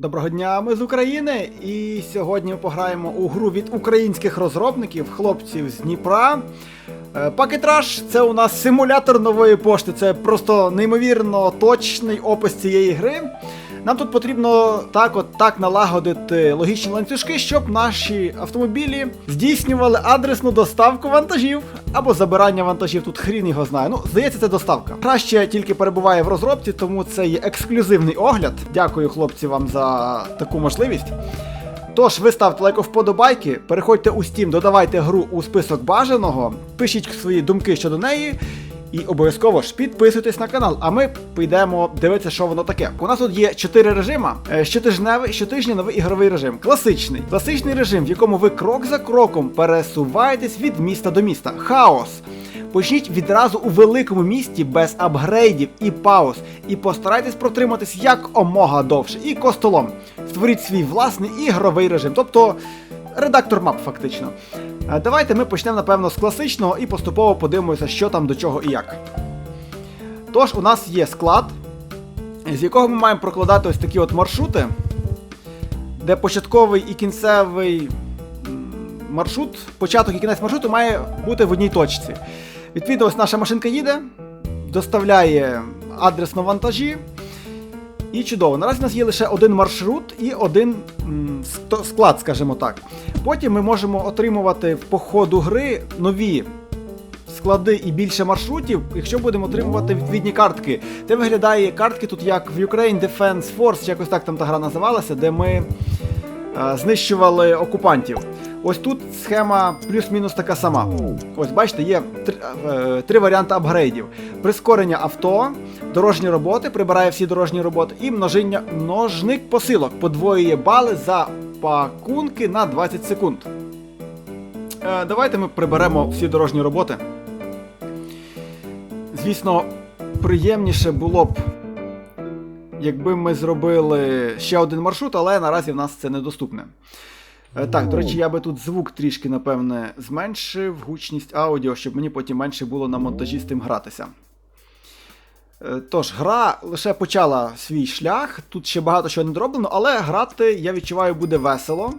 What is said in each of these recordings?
Доброго дня, ми з України, і сьогодні ми пограємо у гру від українських розробників, хлопців з Дніпра. Е, Пакетраж це у нас симулятор нової пошти. Це просто неймовірно точний опис цієї гри. Нам тут потрібно так от так налагодити логічні ланцюжки, щоб наші автомобілі здійснювали адресну доставку вантажів або забирання вантажів. Тут хрін його знає. Ну, здається, це доставка. Краще тільки перебуває в розробці, тому це є ексклюзивний огляд. Дякую, хлопці, вам за таку можливість. Тож, ви ставте лайк вподобайки, переходьте у Steam, додавайте гру у список бажаного, пишіть свої думки щодо неї. І обов'язково ж підписуйтесь на канал, а ми підемо дивитися, що воно таке. У нас тут є чотири режима: Е, щотижневий, щотижневий ігровий режим. Класичний. Класичний режим, в якому ви крок за кроком пересуваєтесь від міста до міста. Хаос. Почніть відразу у великому місті без апгрейдів і пауз, і постарайтесь протриматись як омога довше, і костолом. Створіть свій власний ігровий режим, тобто редактор мап, фактично. Е, Давайте ми почнемо, напевно, з класичного і поступово подивимося, що там до чого і як. Тож, у нас є склад, з якого ми маємо прокладати ось такі от маршрути, де початковий і кінцевий маршрут, початок і кінець маршруту має бути в одній точці. Відповідно, ось наша машинка їде, доставляє адресно вантажі. І чудово. Наразі у нас є лише один маршрут і один м, склад, скажімо так. Потім ми можемо отримувати по ходу гри нові склади і більше маршрутів, якщо будемо отримувати відповідні картки. Це виглядає картки тут як в Ukraine Defense Force, якось так там та гра називалася, де ми е, знищували окупантів. Ось тут схема плюс-мінус така сама. Ось бачите, є три, е, три варіанти апгрейдів: прискорення авто, дорожні роботи, прибирає всі дорожні роботи, і множиння, множник посилок подвоює бали за пакунки на 20 секунд. Е, давайте ми приберемо всі дорожні роботи. Звісно, приємніше було б, якби ми зробили ще один маршрут, але наразі в нас це недоступне. Е, Так, до речі, я би тут звук трішки, напевне, зменшив, гучність аудіо, щоб мені потім менше було на монтажі з тим гратися. Е, Тож, гра лише почала свій шлях, тут ще багато чого не дроблено, але грати, я відчуваю, буде весело.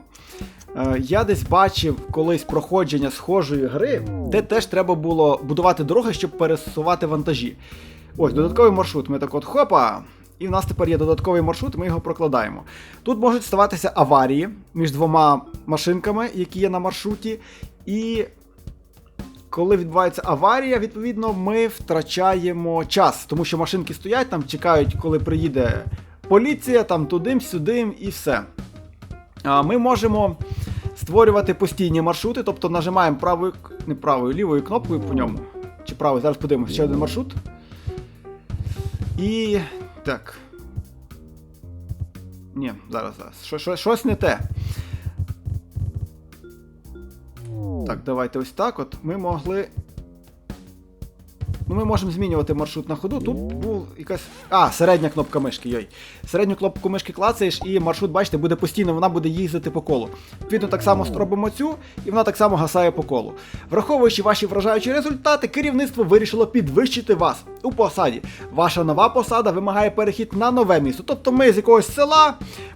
Е, Я десь бачив колись проходження схожої гри, де теж треба було будувати дороги, щоб пересувати вантажі. Ось, додатковий маршрут. Ми так от хопа. І в нас тепер є додатковий маршрут, ми його прокладаємо. Тут можуть ставатися аварії між двома машинками, які є на маршруті. І коли відбувається аварія, відповідно, ми втрачаємо час, тому що машинки стоять там, чекають, коли приїде поліція, там тудим, сюдим і все. А Ми можемо створювати постійні маршрути, тобто нажимаємо правою, не правою, лівою кнопкою по ньому. Чи правою, зараз подивимося, ще один маршрут. І. Так. Ні, зараз, зараз. Що, що, щось не те. Так, давайте ось так. От ми могли. Ну, ми можемо змінювати маршрут на ходу. Тут був якась. А, середня кнопка мишки, йой. Середню кнопку мишки клацаєш, і маршрут, бачите, буде постійно, вона буде їздити по колу. Відповідно, так само зробимо цю, і вона так само гасає по колу. Враховуючи ваші вражаючі результати, керівництво вирішило підвищити вас у посаді. Ваша нова посада вимагає перехід на нове місто. Тобто ми з якогось села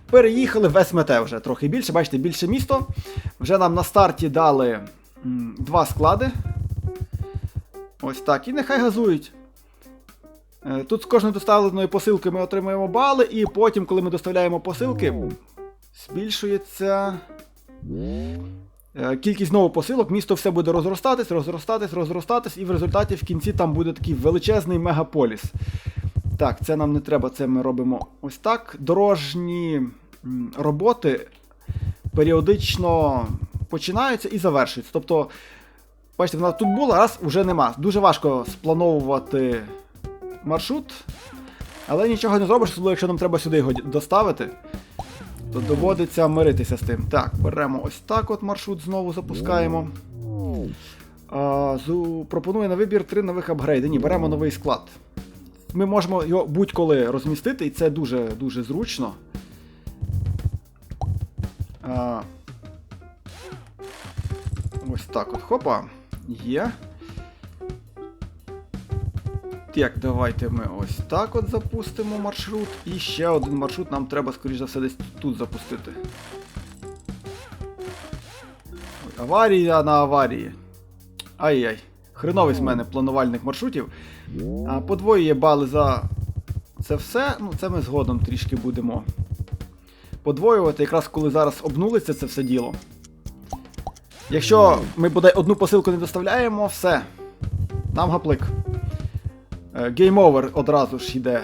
переїхали в СМТ вже трохи більше, бачите, більше місто. Вже нам на старті дали м, два склади. Ось так. І нехай газують. Е, Тут з кожної доставленої посилки ми отримуємо бали, і потім, коли ми доставляємо посилки, збільшується. е, Кількість знову посилок, місто все буде розростатись, розростатись, розростатись, і в результаті в кінці там буде такий величезний мегаполіс. Так, це нам не треба, це ми робимо ось так. Дорожні роботи періодично починаються і завершуються. Тобто, бачите, вона тут була, раз вже нема. Дуже важко сплановувати маршрут, але нічого не зробиш, особливо якщо нам треба сюди його доставити, то доводиться миритися з тим. Так, беремо ось так от маршрут знову запускаємо. А, зу... Пропонує на вибір три нових апгрейди. Ні, беремо новий склад. Ми можемо його будь-коли розмістити, і це дуже дуже зручно. А, ось так от. Хопа. Є. Так, давайте ми ось так от запустимо маршрут. І ще один маршрут нам треба, скоріш за все, десь тут запустити. Ой, аварія на аварії. Ай-яй. Хреновий з мене планувальник маршрутів. А, подвоює бали за це все. Ну, це ми згодом трішки будемо подвоювати, якраз коли зараз обнулиться це все діло. Якщо ми бодай одну посилку не доставляємо, все. Нам гаплик. Гейм овер одразу ж йде.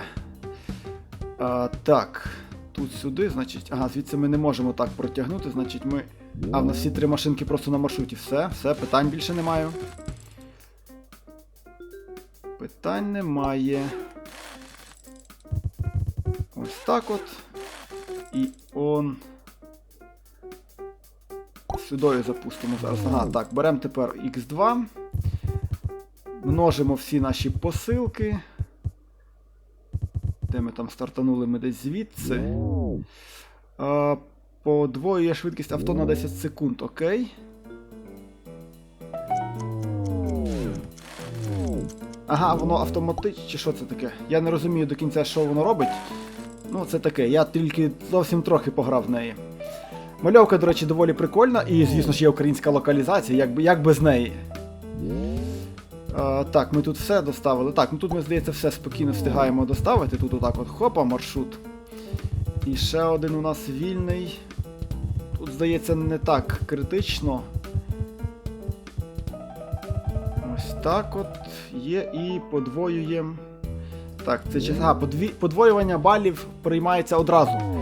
А, так. Тут сюди, значить. Ага, звідси ми не можемо так протягнути, значить ми. А, в нас всі три машинки просто на маршруті. Все, все, питань більше немає. Питань немає. Ось так от. І он. Сюди запустимо зараз. Ага, так, беремо тепер X2. Множимо всі наші посилки. Де ми там стартанули ми десь звідси. А, подвоює швидкість авто на 10 секунд, окей. Ага, воно автоматично. Чи що це таке? Я не розумію до кінця, що воно робить. Ну, це таке, я тільки зовсім трохи пограв в неї. Мальовка, до речі, доволі прикольна, і, звісно ж, є українська локалізація, як, як без неї. А, так, ми тут все доставили. Так, ну тут ми, здається, все спокійно встигаємо доставити. Тут отак от хопа, маршрут. І ще один у нас вільний. Тут, здається, не так критично. Ось так от є і подвоюємо. Так, це час. А, подві... подвоювання балів приймається одразу.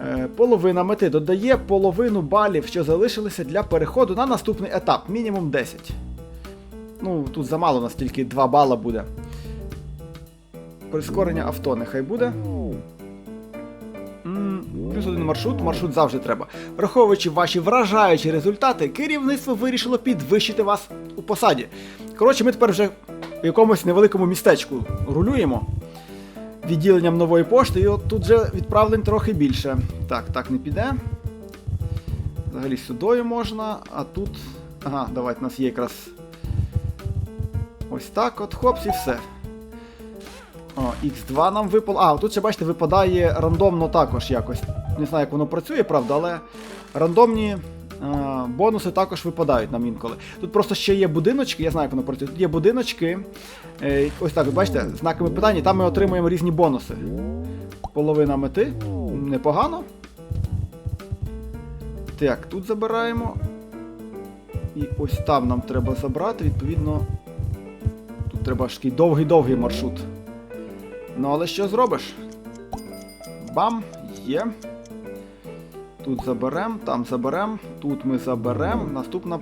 Е, половина мети додає половину балів, що залишилися для переходу на наступний етап, мінімум 10. Ну, тут замало, у нас тільки 2 бала буде. Прискорення авто нехай буде. Плюс один маршрут, маршрут завжди треба. Враховуючи ваші вражаючі результати, керівництво вирішило підвищити вас у посаді. Коротше, ми тепер вже в якомусь невеликому містечку рулюємо відділенням нової пошти, і от тут вже відправлень трохи більше. Так, так не піде. Взагалі сюди можна, а тут. Ага, давайте у нас є якраз. Ось так от, хопс, і все. О, X2 нам випало. А, тут ще, бачите, випадає рандомно також якось. Не знаю, як воно працює, правда, але рандомні бонуси також випадають нам інколи. Тут просто ще є будиночки, я знаю, як воно працює. Тут є будиночки. Е, ось так, от бачите, знаками питання, там ми отримуємо різні бонуси. Половина мети. Непогано. Так, тут забираємо. І ось там нам треба забрати, відповідно. Тут треба ж такий довгий-довгий маршрут. Ну, але що зробиш? Бам, є. Тут заберем, там заберем, тут ми заберем. Наступна.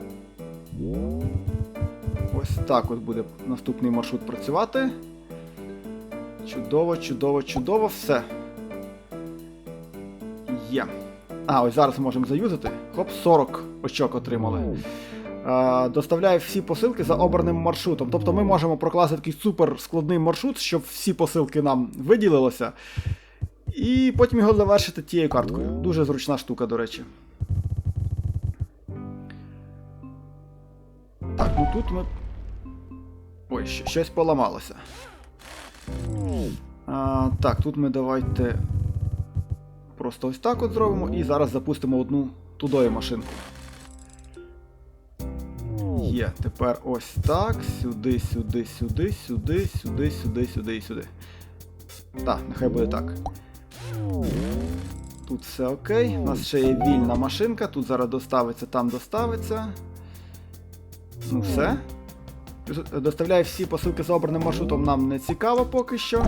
Ось так от буде наступний маршрут працювати. Чудово, чудово, чудово, все. Є. А, ось зараз можемо заюзати. Хоп, 40 очок отримали. Е, доставляє всі посилки за обраним маршрутом. Тобто ми можемо прокласти такий супер складний маршрут, щоб всі посилки нам виділилося. І потім його завершити тією карткою. Дуже зручна штука, до речі. Так, ну тут ми. Ой, щось поламалося. А, так, тут ми давайте. Просто ось так от зробимо і зараз запустимо одну тудою машинку. Є, тепер ось так. Сюди, сюди, сюди, сюди, сюди, сюди, сюди і сюди. Так, нехай буде так. Тут все окей. У нас ще є вільна машинка, тут зараз доставиться, там доставиться. Ну все. Доставляє всі посилки за обраним маршрутом, нам не цікаво поки що.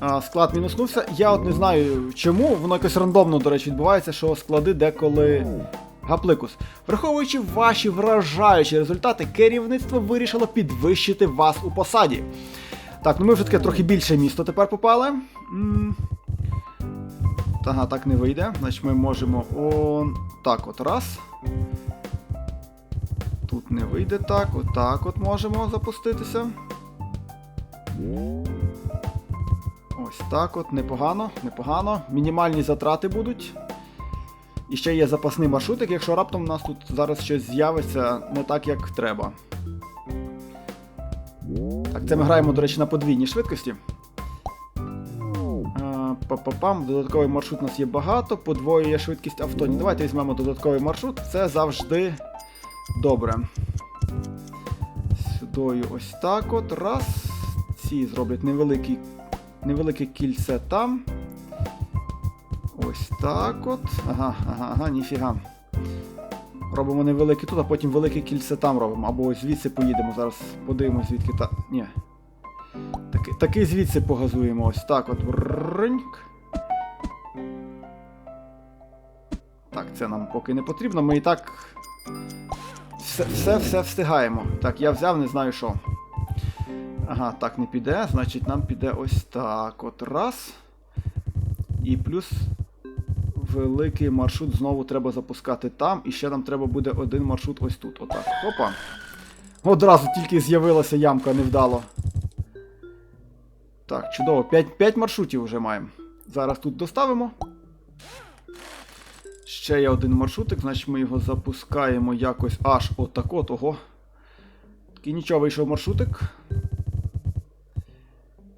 А, склад мінуснувся. Я от не знаю чому, воно якось рандомно, до речі, відбувається, що склади деколи. Гапликус. Враховуючи ваші вражаючі результати, керівництво вирішило підвищити вас у посаді. Так, ну ми вже таке трохи більше місто тепер попали. М. Так не вийде. Значить ми можемо. Он. Так, от раз. Тут не вийде так, отак от можемо запуститися. Ось так от, непогано, непогано. Мінімальні затрати будуть. І ще є запасний маршрутик, якщо раптом у нас тут зараз щось з'явиться не так, як треба. Так, це ми граємо, до речі, на подвійній швидкості. А, Па-па-пам, додатковий маршрут у нас є багато, подвоює швидкість авто. Ні, Давайте візьмемо додатковий маршрут, це завжди добре. Сюдою ось так от. Раз. Ці зроблять невеликий, невелике кільце там. Ось так от. Ага, ага, ага, ніфіга. Робимо невелике тут, а потім велике кільце там робимо. Або звідси поїдемо. Зараз подивимось, звідки та. Ні. Таки, таки звідси погазуємо. Ось так от. Бриньк. Так, це нам поки не потрібно. Ми і так. Все, все, все встигаємо. Так, я взяв, не знаю що. Ага, так не піде. Значить, нам піде ось так. От раз. І плюс великий маршрут знову треба запускати там. І ще нам треба буде один маршрут ось тут. Отак. Опа. Одразу тільки з'явилася ямка невдало. Так, чудово. 5, 5 маршрутів вже маємо. Зараз тут доставимо. Ще є один маршрутик, значить ми його запускаємо якось аж отак от, ого. Такий нічого вийшов маршрутик.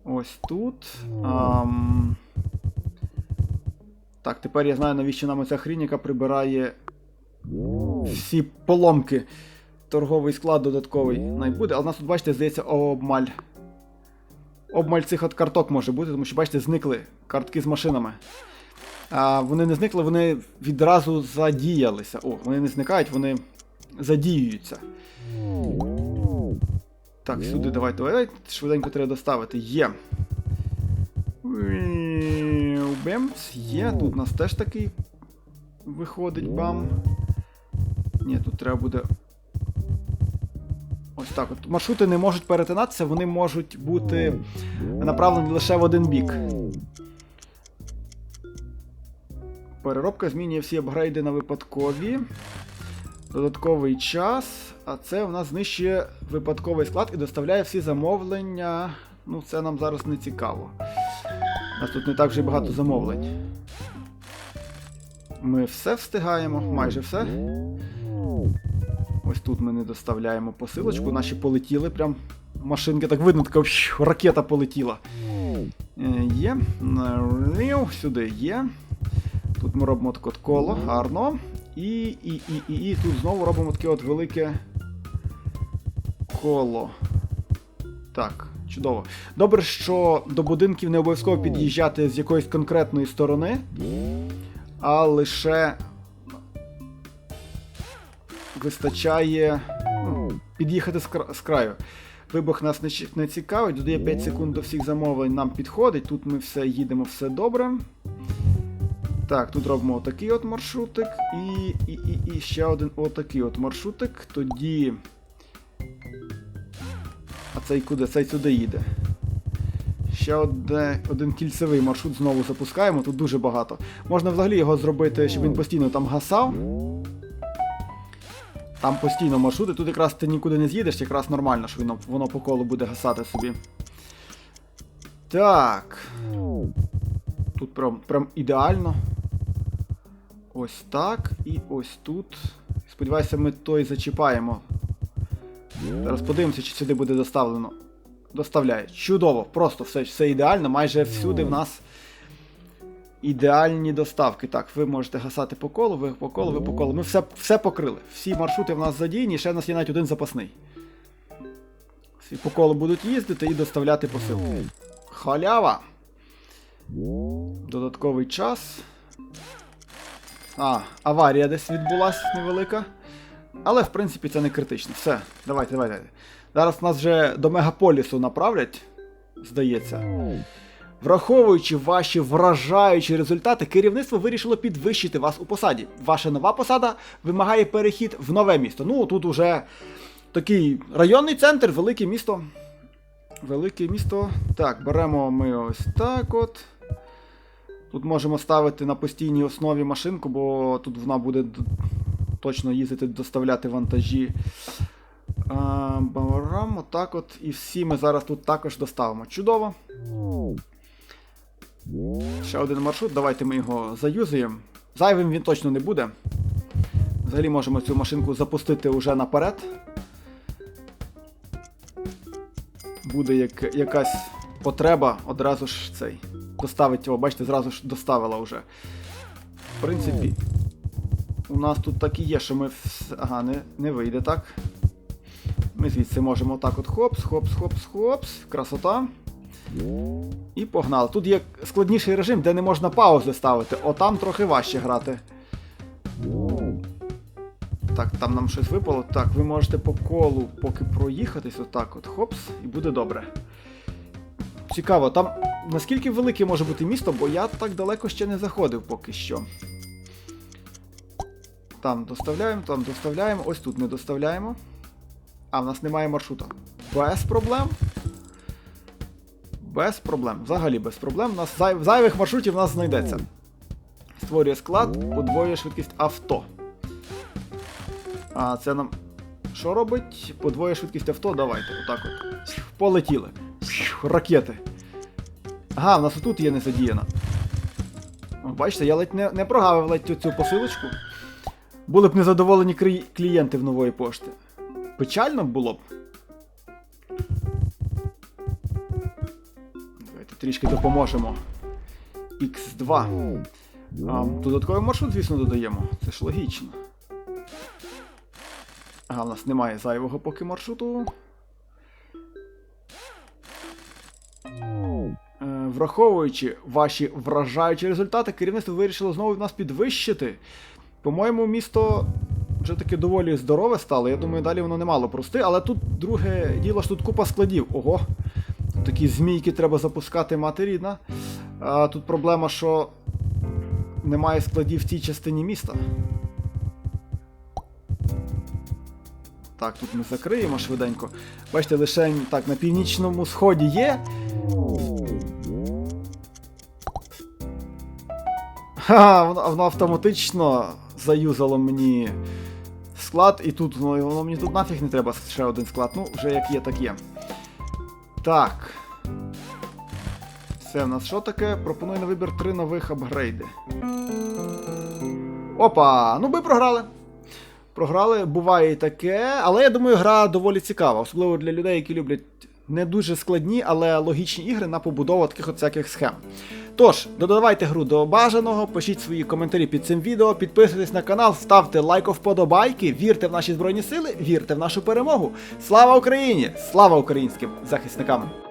Ось тут. Ам... Так, тепер я знаю, навіщо нам оця хрінь, яка прибирає всі поломки. Торговий склад додатковий найбуде. Але у нас тут, бачите, здається, обмаль. Обмаль цих от карток може бути, тому що, бачите, зникли картки з машинами. А вони не зникли, вони відразу задіялися. О, вони не зникають, вони задіюються. Так, сюди давайте. Швиденько треба доставити. Є. Бемц, є. Тут у нас теж такий виходить бам. Ні, тут треба буде. Ось так. От. Маршрути не можуть перетинатися, вони можуть бути направлені лише в один бік. Переробка змінює всі апгрейди на випадкові. Додатковий час. А це у нас знищує випадковий склад і доставляє всі замовлення. Ну, це нам зараз не цікаво. У нас тут не так вже й багато замовлень. Ми все встигаємо, майже все. Ось тут ми не доставляємо посилочку. Наші полетіли. Прям машинки так видно, така ракета полетіла. Е, Є. Сюди є. Тут ми робимо таке от коло, гарно. І, і, і, і, і тут знову робимо таке от велике коло. Так, чудово. Добре, що до будинків не обов'язково під'їжджати з якоїсь конкретної сторони, а лише вистачає ну, під'їхати з, краю. Вибух нас не, цікавить, додає 5 секунд до всіх замовлень, нам підходить. Тут ми все їдемо, все добре. Так, тут робимо отакий от маршрутик і, і, і, і ще один отакий от маршрутик. Тоді. Цей куди? Цей сюди їде. Ще одне, один кільцевий маршрут знову запускаємо, тут дуже багато. Можна взагалі його зробити, щоб він постійно там гасав. Там постійно маршрути, тут якраз ти нікуди не з'їдеш, якраз нормально, що воно, воно по колу буде гасати собі. Так. Тут прям, прям ідеально. Ось так. І ось тут. Сподіваюся, ми той зачіпаємо. Зараз подивимося, чи сюди буде доставлено. Доставляє. Чудово, просто все, все ідеально. Майже всюди в нас ідеальні доставки. Так, ви можете гасати по колу, ви по колу, ви по колу. Ми все, все покрили. Всі маршрути в нас задіяні, ще в нас є навіть один запасний. Всі по колу будуть їздити і доставляти посилки. Халява! Додатковий час. А, аварія десь відбулася невелика. Але в принципі це не критично. Все, давайте, давайте. Зараз нас вже до мегаполісу направлять, здається. Враховуючи ваші вражаючі результати, керівництво вирішило підвищити вас у посаді. Ваша нова посада вимагає перехід в нове місто. Ну, тут уже такий районний центр, велике місто. Велике місто. Так, беремо ми ось так от. Тут можемо ставити на постійній основі машинку, бо тут вона буде точно їздити, доставляти вантажі. А, Барам, отак от. І всі ми зараз тут також доставимо. Чудово. Ще один маршрут, давайте ми його заюзаємо. Зайвим він точно не буде. Взагалі можемо цю машинку запустити уже наперед. буде як, якась потреба, одразу ж цей. Доставить його, бачите, зразу ж доставила вже. В принципі, у нас тут так і є, що ми. Ага, не, не вийде так. Ми звідси можемо так от хопс, хопс, хопс, хопс. Красота. І погнали. Тут є складніший режим, де не можна паузи ставити. Отам трохи важче грати. Так, там нам щось випало. Так, ви можете по колу поки проїхатись, отак от, хопс, і буде добре. Цікаво, там наскільки велике може бути місто, бо я так далеко ще не заходив поки що. Там доставляємо, там доставляємо, ось тут не доставляємо. А, в нас немає маршрута. Без проблем. Без проблем. Взагалі без проблем. У нас зай... зайвих маршрутів в нас знайдеться. Створює склад, подвоює швидкість авто. А це нам. Що робить? Подвоює швидкість авто, давайте. Отак от. Полетіли. Ракети. Ага, в нас отут є не задіяна. О, Бачите, я ледь не, не прогавив ледь цю посилочку. Були б незадоволені клієнти в нової пошти. Печально було б. Давайте трішки допоможемо. X2. А, додатковий маршрут, звісно, додаємо. Це ж логічно. Ага, в нас немає зайвого поки маршруту. Е, Враховуючи ваші вражаючі результати, керівництво вирішило знову нас підвищити. По-моєму, місто вже таки доволі здорове стало. Я думаю, далі воно не мало прости, але тут друге діло ж тут купа складів. Ого. Такі змійки треба запускати мати рідна. А тут проблема, що немає складів в цій частині міста. Так, тут ми закриємо швиденько. Бачите, лише так, на північному сході є. Ха, воно автоматично заюзало мені склад, і тут воно, воно мені тут нафіг не треба ще один склад. Ну, вже як є, так є. Так. Це в нас що таке? Пропоную на вибір три нових апгрейди. Опа! Ну ми програли. Програли, буває і таке, але я думаю, гра доволі цікава, особливо для людей, які люблять не дуже складні, але логічні ігри на побудову таких от всяких схем. Тож, додавайте гру до бажаного, пишіть свої коментарі під цим відео, підписуйтесь на канал, ставте лайк вподобайки, вірте в наші збройні сили, вірте в нашу перемогу. Слава Україні! Слава українським захисникам!